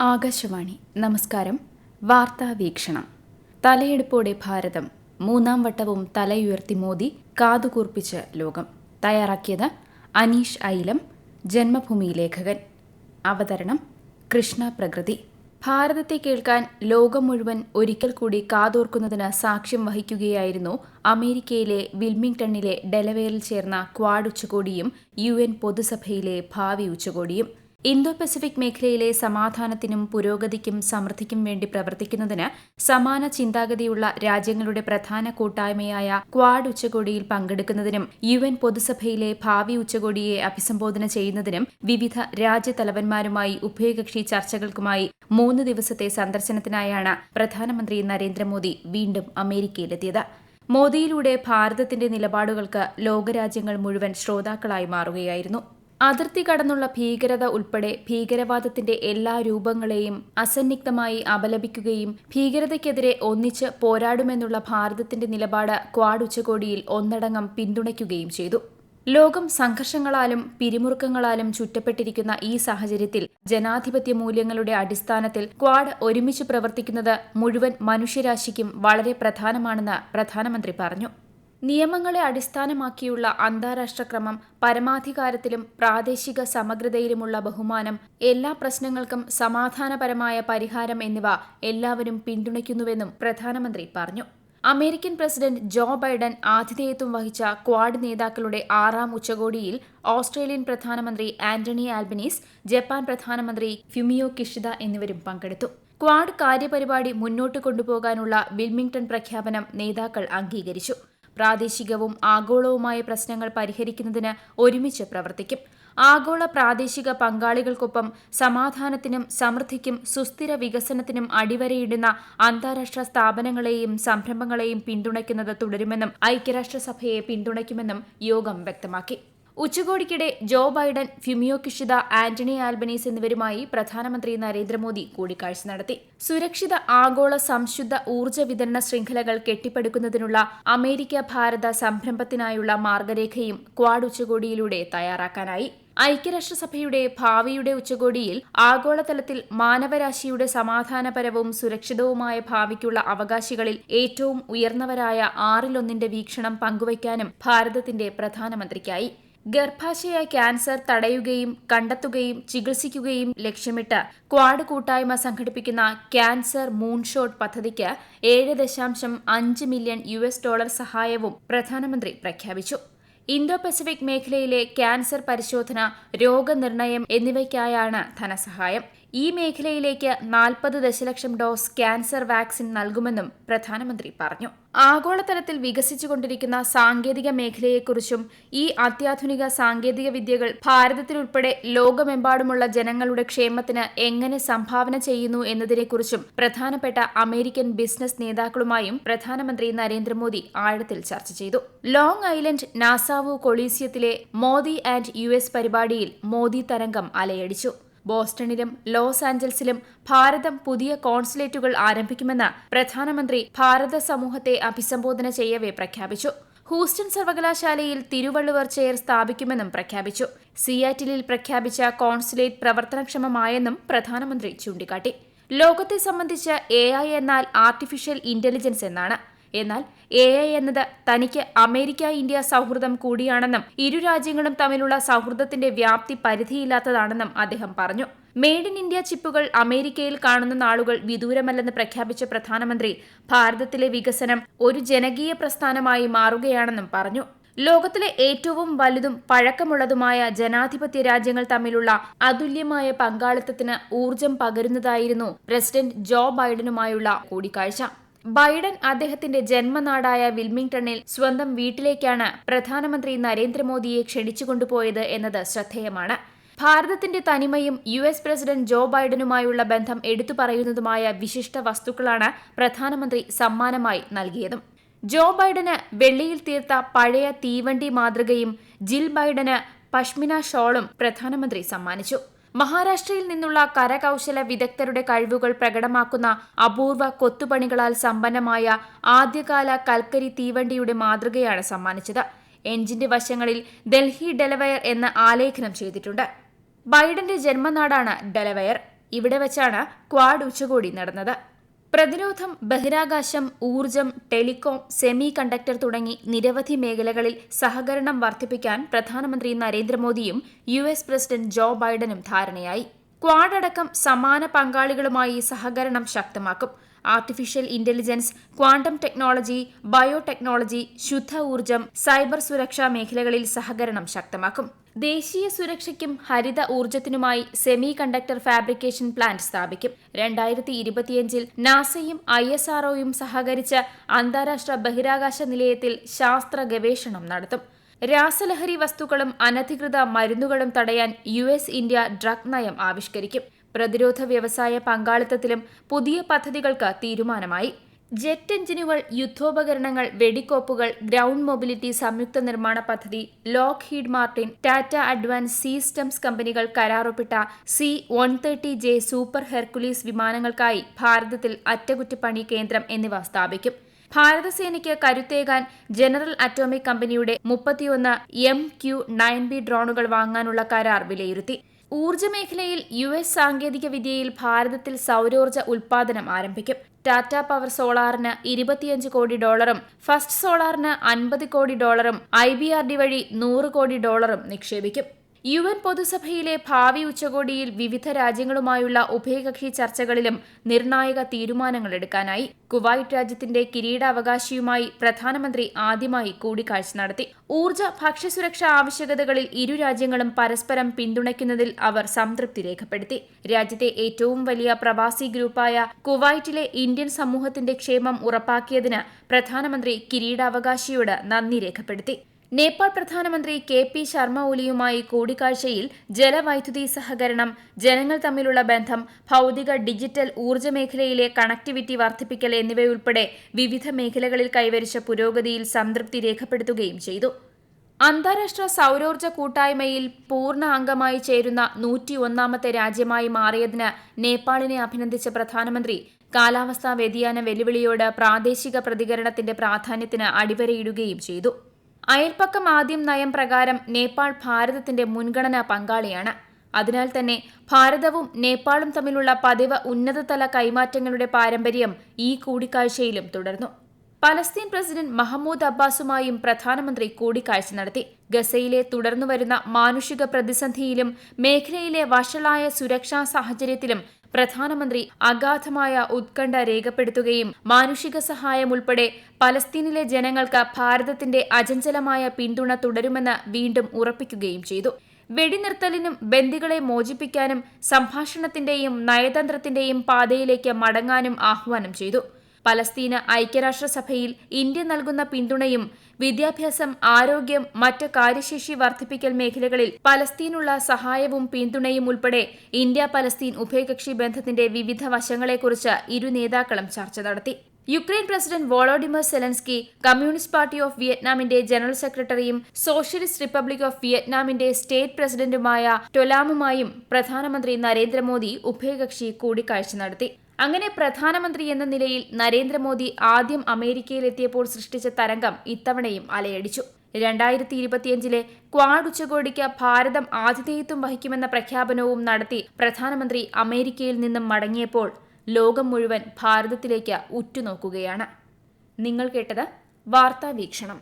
ആകാശവാണി. നമസ്കാരം. വാർത്താ വീക്ഷണം. തലയെടുപ്പോടെ ഭാരതം. മൂന്നാം വട്ടവും തലയുയർത്തി മോദി കാതുകൂർപ്പിച്ച് ലോകം. തയ്യാറാക്കിയത് അനീഷ് ഐലം ജന്മഭൂമി ലേഖകൻ. അവതരണം കൃഷ്ണ പ്രകൃതി. ഭാരതത്തെ കേൾക്കാൻ ലോകം മുഴുവൻ ഒരിക്കൽ കൂടി കാതോർക്കുന്നതിന് സാക്ഷ്യം വഹിക്കുകയായിരുന്നു അമേരിക്കയിലെ വിൽമിംഗ്ടണിലെ ഡെലവേറിൽ ചേർന്ന ക്വാഡ് ഉച്ചകോടിയും യു എൻ പൊതുസഭയിലെ ഭാവി ഉച്ചകോടിയും. ഇന്തോ പസഫിക് മേഖലയിലെ സമാധാനത്തിനും പുരോഗതിക്കും സമൃദ്ധിക്കും വേണ്ടി പ്രവർത്തിക്കുന്നതിന് സമാന ചിന്താഗതിയുള്ള രാജ്യങ്ങളുടെ പ്രധാന കൂട്ടായ്മയായ ക്വാഡ് ഉച്ചകോടിയിൽ പങ്കെടുക്കുന്നതിനും യു എൻ പൊതുസഭയിലെ ഭാവി ഉച്ചകോടിയെ അഭിസംബോധന ചെയ്യുന്നതിനും വിവിധ രാജ്യതലവന്മാരുമായി ഉഭയകക്ഷി ചർച്ചകൾക്കുമായി മൂന്ന് ദിവസത്തെ സന്ദർശനത്തിനായാണ് പ്രധാനമന്ത്രി നരേന്ദ്രമോദി വീണ്ടും അമേരിക്കയിലെത്തിയത്. മോദിയിലൂടെ ഭാരതത്തിന്റെ നിലപാടുകൾക്ക് ലോകരാജ്യങ്ങൾ മുഴുവൻ ശ്രോതാക്കളായി മാറുകയായിരുന്നു. അതിർത്തി കടന്നുള്ള ഭീകരത ഉൾപ്പെടെ ഭീകരവാദത്തിന്റെ എല്ലാ രൂപങ്ങളെയും അസന്നിഗ്ധമായി അപലപിക്കുകയും ഭീകരതയ്ക്കെതിരെ ഒന്നിച്ച് പോരാടുമെന്നുള്ള ഭാരതത്തിന്റെ നിലപാട് ക്വാഡ് ഉച്ചകോടിയിൽ ഒന്നടങ്കം പിന്തുണയ്ക്കുകയും ചെയ്തു. ലോകം സംഘർഷങ്ങളാലും പിരിമുറുക്കങ്ങളാലും ചുറ്റപ്പെട്ടിരിക്കുന്ന ഈ സാഹചര്യത്തിൽ ജനാധിപത്യ മൂല്യങ്ങളുടെ അടിസ്ഥാനത്തിൽ ക്വാഡ് ഒരുമിച്ച് പ്രവർത്തിക്കുന്നത് മുഴുവൻ മനുഷ്യരാശിക്കും വളരെ പ്രധാനമാണെന്ന് പ്രധാനമന്ത്രി പറഞ്ഞു. നിയമങ്ങളെ അടിസ്ഥാനമാക്കിയുള്ള അന്താരാഷ്ട്ര ക്രമം പരമാധികാരത്തിലും പ്രാദേശിക സമഗ്രതയിലുമുള്ള ബഹുമാനം എല്ലാ പ്രശ്നങ്ങൾക്കും സമാധാനപരമായ പരിഹാരം എന്നിവ എല്ലാവരും പിന്തുണയ്ക്കുന്നുവെന്നും പ്രധാനമന്ത്രി പറഞ്ഞു. അമേരിക്കൻ പ്രസിഡന്റ് ജോ ബൈഡൻ ആതിഥേയത്വം വഹിച്ച ക്വാഡ് നേതാക്കളുടെ ആറാം ഉച്ചകോടിയിൽ ഓസ്ട്രേലിയൻ പ്രധാനമന്ത്രി ആന്റണി ആൽബനീസ് ജപ്പാൻ പ്രധാനമന്ത്രി ഫ്യുമിയോ കിഷിദ എന്നിവരും പങ്കെടുത്തു. ക്വാഡ് കാര്യപരിപാടി മുന്നോട്ട് കൊണ്ടുപോകാനുള്ള വിൽമിംഗ്ടൺ പ്രഖ്യാപനം നേതാക്കൾ അംഗീകരിച്ചു. പ്രാദേശികവും ആഗോളവുമായ പ്രശ്നങ്ങൾ പരിഹരിക്കുന്നതിന് ഒരുമിച്ച് പ്രവർത്തിക്കും. ആഗോള പ്രാദേശിക പങ്കാളികൾക്കൊപ്പം സമാധാനത്തിനും സമൃദ്ധിക്കും സുസ്ഥിര വികസനത്തിനും അടിവരയിടുന്ന അന്താരാഷ്ട്ര സ്ഥാപനങ്ങളെയും സംരംഭങ്ങളെയും പിന്തുണയ്ക്കുന്നത് തുടരുമെന്നും ഐക്യരാഷ്ട്രസഭയെ പിന്തുണയ്ക്കുമെന്നും യോഗം വ്യക്തമാക്കി. ഉച്ചകോടിക്കിടെ Joe Biden Fumio Kishida Anthony Albanese എന്നിവരുമായി പ്രധാനമന്ത്രി നരേന്ദ്രമോദി കൂടിക്കാഴ്ച നടത്തി. സുരക്ഷിത ആഗോള സംശുദ്ധ ഊർജ വിതരണ ശൃംഖലകൾ കെട്ടിപ്പടുക്കുന്നതിനുള്ള അമേരിക്ക ഭാരത സംരംഭത്തിനായുള്ള മാർഗരേഖയും ക്വാഡ് ഉച്ചകോടിയിലൂടെ തയ്യാറാക്കാനായി. ഐക്യരാഷ്ട്രസഭയുടെ ഭാവിയുടെ ഉച്ചകോടിയിൽ ആഗോളതലത്തിൽ മാനവരാശിയുടെ സമാധാനപരവും സുരക്ഷിതവുമായ ഭാവിക്കുള്ള അവകാശികളിൽ ഏറ്റവും ഉയർന്നവരായ ആറിലൊന്നിന്റെ വീക്ഷണം പങ്കുവയ്ക്കാനും ഭാരതത്തിന്റെ പ്രധാനമന്ത്രിക്കായി. ഗർഭാശയ ക്യാൻസർ തടയുകയും കണ്ടെത്തുകയും ചികിത്സിക്കുകയും ലക്ഷ്യമിട്ട് ക്വാഡ് കൂട്ടായ്മ സംഘടിപ്പിക്കുന്ന ക്യാൻസർ മൂൺഷോട്ട് പദ്ധതിക്ക് ഏഴ് ദശാംശം അഞ്ച് മില്യൺ യു എസ് ഡോളർ സഹായവും പ്രധാനമന്ത്രി പ്രഖ്യാപിച്ചു. ഇന്തോ പസഫിക് മേഖലയിലെ ക്യാൻസർ പരിശോധന രോഗനിർണയം എന്നിവയ്ക്കായാണ് ധനസഹായം. ഈ മേഖലയിലേക്ക് നാൽപ്പത് ദശലക്ഷം ഡോസ് ക്യാൻസർ വാക്സിൻ നൽകുമെന്നും പ്രധാനമന്ത്രി പറഞ്ഞു. ആഗോളതലത്തിൽ വികസിച്ചുകൊണ്ടിരിക്കുന്ന സാങ്കേതിക മേഖലയെക്കുറിച്ചും ഈ അത്യാധുനിക സാങ്കേതിക വിദ്യകൾ ഭാരതത്തിലുൾപ്പെടെ ലോകമെമ്പാടുമുള്ള ജനങ്ങളുടെ ക്ഷേമത്തിന് എങ്ങനെ സംഭാവന ചെയ്യുന്നു എന്നതിനെക്കുറിച്ചും പ്രധാനപ്പെട്ട അമേരിക്കൻ ബിസിനസ് നേതാക്കളുമായും പ്രധാനമന്ത്രി നരേന്ദ്രമോദി ആഴത്തിൽ ചർച്ച ചെയ്തു. ലോങ് ഐലൻഡ് നാസാവു കൊളീസിയത്തിലെ മോദി ആൻഡ് യു പരിപാടിയിൽ മോദി തരംഗം അലയടിച്ചു. ബോസ്റ്റണിലും ലോസ് ആഞ്ചൽസിലും ഭാരതം പുതിയ കോൺസുലേറ്റുകൾ ആരംഭിക്കുമെന്ന് പ്രധാനമന്ത്രി ഭാരത സമൂഹത്തെ അഭിസംബോധന ചെയ്യവേ പ്രഖ്യാപിച്ചു. ഹൂസ്റ്റൺ സർവകലാശാലയിൽ തിരുവള്ളുവർ ചെയർ സ്ഥാപിക്കുമെന്നും പ്രഖ്യാപിച്ചു. സിയാറ്റിലിൽ പ്രഖ്യാപിച്ച കോൺസുലേറ്റ് പ്രവർത്തനക്ഷമമായെന്നും പ്രധാനമന്ത്രി ചൂണ്ടിക്കാട്ടി. ലോകത്തെ സംബന്ധിച്ച് എ എന്നാൽ ആർട്ടിഫിഷ്യൽ ഇന്റലിജൻസ് എന്നാണ്. എന്നാൽ എ ഐ എന്നത് തനിക്ക് അമേരിക്ക ഇന്ത്യ സൗഹൃദം കൂടിയാണെന്നും ഇരു രാജ്യങ്ങളും തമ്മിലുള്ള സൗഹൃദത്തിന്റെ വ്യാപ്തി പരിധിയില്ലാത്തതാണെന്നും അദ്ദേഹം പറഞ്ഞു. മെയ്ഡ് ഇൻ ഇന്ത്യ ചിപ്പുകൾ അമേരിക്കയിൽ കാണുന്ന നാളുകൾ വിദൂരമല്ലെന്ന് പ്രഖ്യാപിച്ച പ്രധാനമന്ത്രി ഭാരതത്തിലെ വികസനം ഒരു ജനകീയ പ്രസ്ഥാനമായി മാറുകയാണെന്നും പറഞ്ഞു. ലോകത്തിലെ ഏറ്റവും വലുതും പഴക്കമുള്ളതുമായ ജനാധിപത്യ രാജ്യങ്ങൾ തമ്മിലുള്ള അതുല്യമായ പങ്കാളിത്തത്തിന് ഊർജം പകരുന്നതായിരുന്നു പ്രസിഡന്റ് ജോ ബൈഡനുമായുള്ള കൂടിക്കാഴ്ച. ബൈഡൻ അദ്ദേഹത്തിന്റെ ജന്മനാടായ വിൽമിംഗ്ടണിൽ സ്വന്തം വീട്ടിലേക്കാണ് പ്രധാനമന്ത്രി നരേന്ദ്രമോദിയെ ക്ഷണിച്ചുകൊണ്ടുപോയത് എന്നത് ശ്രദ്ധേയമാണ്. ഭാരതത്തിന്റെ തനിമയും യു എസ് പ്രസിഡന്റ് ജോ ബൈഡനുമായുള്ള ബന്ധം എടുത്തു പറയുന്നതുമായ വിശിഷ്ട വസ്തുക്കളാണ് പ്രധാനമന്ത്രി സമ്മാനമായി നൽകിയതും. ജോ ബൈഡന് വെള്ളിയിൽ തീർത്ത പഴയ തീവണ്ടി മാതൃകയും ജിൽ ബൈഡന് പഷ്മിന ഷോളും പ്രധാനമന്ത്രി സമ്മാനിച്ചു. മഹാരാഷ്ട്രയിൽ നിന്നുള്ള കരകൗശല വിദഗ്ധരുടെ കഴിവുകൾ പ്രകടമാക്കുന്ന അപൂർവ കൊത്തുപണികളാൽ സമ്പന്നമായ ആദ്യകാല കൽക്കരി തീവണ്ടിയുടെ മാതൃകയാണ് സമ്മാനിച്ചത്. എഞ്ചിന്റെ വശങ്ങളിൽ ഡൽഹി ഡെലവയർ എന്ന് ആലേഖനം ചെയ്തിട്ടുണ്ട്. ബൈഡന്റെ ജന്മനാടാണ് ഡെലവയർ. ഇവിടെ വച്ചാണ് ക്വാഡ് ഉച്ചകോടി നടന്നത്. പ്രതിരോധം ബഹിരാകാശം ഊർജം ടെലികോം സെമി കണ്ടക്ടർ തുടങ്ങി നിരവധി മേഖലകളിൽ സഹകരണം വർദ്ധിപ്പിക്കാൻ പ്രധാനമന്ത്രി നരേന്ദ്രമോദിയും യു എസ് പ്രസിഡന്റ് ജോ ബൈഡനും ധാരണയായി. ക്വാഡ് അടക്കം സമാന പങ്കാളികളുമായി സഹകരണം ശക്തമാക്കും. Artificial intelligence quantum technology biotechnology ശുദ്ധ ഊർജം സൈബർ സുരക്ഷാ മേഖലകളിൽ സഹകരണം ശക്തമാക്കും. ദേശീയ സുരക്ഷയ്ക്കും ഹരിത ഊർജത്തിനുമായി സെമി കണ്ടക്ടർ ഫാബ്രിക്കേഷൻ പ്ലാന്റ് സ്ഥാപിക്കും. രണ്ടായിരത്തി ഇരുപത്തിയഞ്ചിൽ നാസയും ഐ എസ് ആർഒയും സഹകരിച്ച് അന്താരാഷ്ട്ര ബഹിരാകാശ നിലയത്തിൽ ശാസ്ത്ര ഗവേഷണം നടത്തും. രാസലഹരി വസ്തുക്കളും അനധികൃത മരുന്നുകളും തടയാൻ യു ഇന്ത്യ ഡ്രഗ് നയം ആവിഷ്കരിക്കും. പ്രതിരോധ വ്യവസായ പങ്കാളിത്തത്തിലും പുതിയ പദ്ധതികൾക്ക് തീരുമാനമായി. ജെറ്റ് എഞ്ചിനുകൾ യുദ്ധോപകരണങ്ങൾ വെടിക്കോപ്പുകൾ ഗ്രൗണ്ട് മൊബിലിറ്റി സംയുക്ത നിർമ്മാണ പദ്ധതി Lockheed Martin Tata advance systems കമ്പനികൾ കരാറൊപ്പിട്ട C one thirty J super Hercules വിമാനങ്ങൾക്കായി ഭാരതത്തിൽ അറ്റകുറ്റപ്പണി കേന്ദ്രം എന്നിവ സ്ഥാപിക്കും. ഭാരതസേനയ്ക്ക് കരുത്തേകാൻ ജനറൽ അറ്റോമിക് കമ്പനിയുടെ മുപ്പത്തിയൊന്ന് എം ക്യു നയൻ ബി ഡ്രോണുകൾ വാങ്ങാനുള്ള കരാർ വിലയിരുത്തി. ഊർജ മേഖലയിൽ യു എസ് സാങ്കേതിക വിദ്യയിൽ ഭാരതത്തിൽ സൗരോർജ ഉൽപാദനം ആരംഭിക്കും. ടാറ്റ പവർ സോളാറിന് ഇരുപത്തിയഞ്ച് കോടി ഡോളറും ഫസ്റ്റ് സോളാറിന് അൻപത് കോടി ഡോളറും ഐ ബി ആർ ഡി വഴി നൂറ് കോടി ഡോളറും നിക്ഷേപിക്കും. യു എൻ പൊതുസഭയിലെ ഭാവി ഉച്ചകോടിയിൽ വിവിധ രാജ്യങ്ങളുമായുള്ള ഉഭയകക്ഷി ചർച്ചകളിലും നിർണായക തീരുമാനങ്ങൾ എടുക്കാനായി കുവൈറ്റ് രാജ്യത്തിന്റെ കിരീടാവകാശിയുമായി പ്രധാനമന്ത്രി ആദ്യമായി കൂടിക്കാഴ്ച നടത്തി. ഊർജ ഭക്ഷ്യസുരക്ഷാ ആവശ്യകതകളിൽ ഇരു രാജ്യങ്ങളും പരസ്പരം പിന്തുണയ്ക്കുന്നതിൽ അവർ സംതൃപ്തി രേഖപ്പെടുത്തി. രാജ്യത്തെ ഏറ്റവും വലിയ പ്രവാസി ഗ്രൂപ്പായ കുവൈറ്റിലെ ഇന്ത്യൻ സമൂഹത്തിന്റെ ക്ഷേമം ഉറപ്പാക്കിയതിന് പ്രധാനമന്ത്രി കിരീടാവകാശിയോട് നന്ദി രേഖപ്പെടുത്തി. നേപ്പാൾ പ്രധാനമന്ത്രി കെ പി ശർമ്മ ഒലിയുമായി കൂടിക്കാഴ്ചയിൽ ജലവൈദ്യുതി സഹകരണം ജനങ്ങൾ തമ്മിലുള്ള ബന്ധം ഭൌതിക ഡിജിറ്റൽ ഊർജ മേഖലയിലെ കണക്ടിവിറ്റി വർദ്ധിപ്പിക്കൽ എന്നിവയുൾപ്പെടെ വിവിധ മേഖലകളിൽ കൈവരിച്ച പുരോഗതിയിൽ സംതൃപ്തി രേഖപ്പെടുത്തുകയും ചെയ്തു. അന്താരാഷ്ട്ര സൗരോർജ കൂട്ടായ്മയിൽ പൂർണ അംഗമായി ചേരുന്ന നൂറ്റിയൊന്നാമത്തെ രാജ്യമായി മാറിയതിന് നേപ്പാളിനെ അഭിനന്ദിച്ച പ്രധാനമന്ത്രി കാലാവസ്ഥാ വ്യതിയാന വെല്ലുവിളിയോട് പ്രാദേശിക പ്രതികരണത്തിന്റെ പ്രാധാന്യത്തിന് അടിവരയിടുകയും ചെയ്തു. അയൽപ്പക്കം ആദ്യം നയം പ്രകാരം നേപ്പാൾ ഭാരതത്തിന്റെ മുൻഗണനാ പങ്കാളിയാണ്. അതിനാൽ തന്നെ ഭാരതവും നേപ്പാളും തമ്മിലുള്ള പതിവ് ഉന്നതതല കൈമാറ്റങ്ങളുടെ പാരമ്പര്യം ഈ കൂടിക്കാഴ്ചയിലും തുടർന്നു. പലസ്തീൻ പ്രസിഡന്റ് മഹമ്മൂദ് അബ്ബാസുമായും പ്രധാനമന്ത്രി കൂടിക്കാഴ്ച നടത്തി. ഗസയിലെ തുടർന്നുവരുന്ന മാനുഷിക പ്രതിസന്ധിയിലും മേഖലയിലെ വഷളായ സുരക്ഷാ സാഹചര്യത്തിലും പ്രധാനമന്ത്രി അഗാധമായ ഉത്കണ്ഠ രേഖപ്പെടുത്തുകയും മാനുഷിക സഹായം ഉൾപ്പെടെ പലസ്തീനിലെ ജനങ്ങൾക്ക് ഭാരതത്തിന്റെ അചഞ്ചലമായ പിന്തുണ തുടരുമെന്ന് വീണ്ടും ഉറപ്പിക്കുകയും ചെയ്തു. വെടിനിർത്തലിനും ബന്ദികളെ മോചിപ്പിക്കാനും സംഭാഷണത്തിന്റെയും നയതന്ത്രത്തിന്റെയും പാതയിലേക്ക് മടങ്ങാനും ആഹ്വാനം ചെയ്തു. പലസ്തീന് ഐക്യരാഷ്ട്രസഭയിൽ ഇന്ത്യ നൽകുന്ന പിന്തുണയും വിദ്യാഭ്യാസം ആരോഗ്യം മറ്റ് കാര്യശേഷി വർദ്ധിപ്പിക്കൽ മേഖലകളിൽ പലസ്തീനുള്ള സഹായവും പിന്തുണയും ഉൾപ്പെടെ ഇന്ത്യ പലസ്തീൻ ഉഭയകക്ഷി ബന്ധത്തിന്റെ വിവിധ വശങ്ങളെക്കുറിച്ച് ഇരു നേതാക്കളും ചർച്ച നടത്തി. Ukraine president Volodymyr Zelensky communist party of വിയറ്റ്നാമിന്റെ general സെക്രട്ടറിയും സോഷ്യലിസ്റ്റ് റിപ്പബ്ലിക് ഓഫ് വിയറ്റ്നാമിന്റെ സ്റ്റേറ്റ് പ്രസിഡന്റുമായ ടൊലാമുമായും പ്രധാനമന്ത്രി നരേന്ദ്രമോദി ഉഭയകക്ഷി കൂടിക്കാഴ്ച നടത്തി. അങ്ങനെ പ്രധാനമന്ത്രി എന്ന നിലയിൽ നരേന്ദ്രമോദി ആദ്യം അമേരിക്കയിലെത്തിയപ്പോൾ സൃഷ്ടിച്ച തരംഗം ഇത്തവണയും അലയടിച്ചു. രണ്ടായിരത്തി ഇരുപത്തിയഞ്ചിലെ ക്വാഡ് ഉച്ചകോടിക്ക് ഭാരതം ആതിഥേയത്വം വഹിക്കുമെന്ന പ്രഖ്യാപനവും നടത്തി പ്രധാനമന്ത്രി അമേരിക്കയിൽ നിന്നും മടങ്ങിയപ്പോൾ ലോകം മുഴുവൻ ഭാരതത്തിലേക്ക് ഉറ്റുനോക്കുകയാണ്. നിങ്ങൾ കേട്ടത് വാർത്താ വീക്ഷണം